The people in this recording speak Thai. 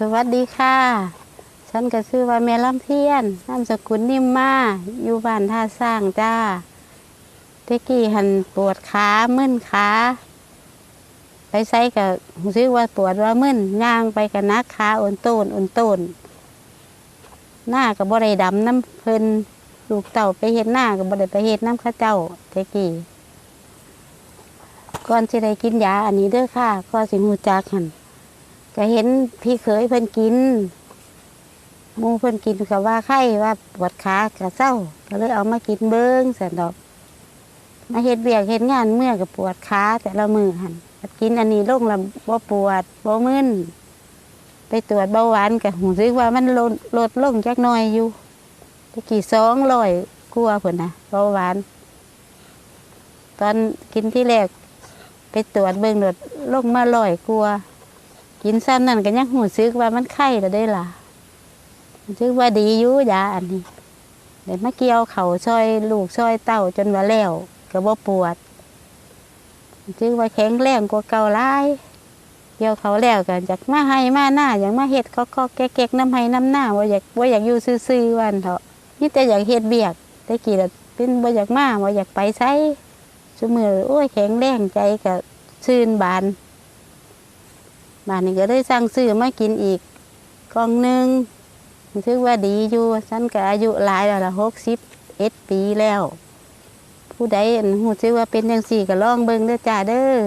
สวัสดีค่ะ ฉันก็ชื่อว่าแม่ลำเพียนนามสกุลนิ่มมาอยู่บ้านท่าสร้างจ้าเตกี้หันปวดขามึนขาไปใส่กับรู้สึกว่าปวดว่ามึนย่างไปกับนักขาอ่อนโตนอ่อนโตนหน้ากับบ่ได้ดำน้ำเพลินลูกเต่าไปเห็ดหน้ากับบ่ได้ไปเห็ดน้ำข้าเจ้าเตกี้ก่อนจะได้กินยาอันนี้เด้อค่ะก็สิหูจักหัน ก็เห็นพี่เคยเพิ่นกินมูเพิ่นกินก็ว่าไข้ว่าปวดขากระเศร้า ก็เลยเอามากินเบิ้งสันดอก มาเฮ็ดเบียกเฮ็ดงานเมื่อกับปวดขาแต่ละมือหันกินอันนี้ลงแล้วบ่ปวดบ่มึนไปตรวจเบาหวานก็หูซึกว่ามันลดลดลงจักหน่อยอยู่ตะกี้สองร้อยกลัวาพุ่นนะเบาหวาน ตอนกินที่แรกไปตรวจเบิ่งลดลงมาร้อยกลัว กินซ้ำนั่นก็ยังหูซึกว่ามันไข้แล้วได้ล่ะซึกว่าดีอยู่ยาอันนี้เดี๋ยวมาเกี่ยวเขาช่อยลูกช่อยเต้าจนว่าแล้วก็บ่ปวดซึกว่าแข็งแรงกว่าเก่าหลายเกี่ยวเขาแล้วกันจากมาให้มาหน้าอย่างมาเฮ็ดก็ก็แก๊กๆน้ำให้น้ำหน้าว่าอยากว่าอยากอยู่ซื่อๆวันเถอะนี่แต่อยากเฮ็ดเบียกแต่กี้ละเป็นว่าอยากมาว่าอยากไปไสสมือโอ้ยแข็งแรงใจก็ชื่นบาน บ้านนี้ก็ได้สั่งซื้อมากินอีกกล่องหนึ่งถือว่าดีอยู่ฉันก็อายุหลายแล้วละหกสิบเอ็ดปีแล้ว ผู้ใดหูซื้อว่าเป็นยังสี่ก็ลองเบิ่งเด้อจ้าเด้อ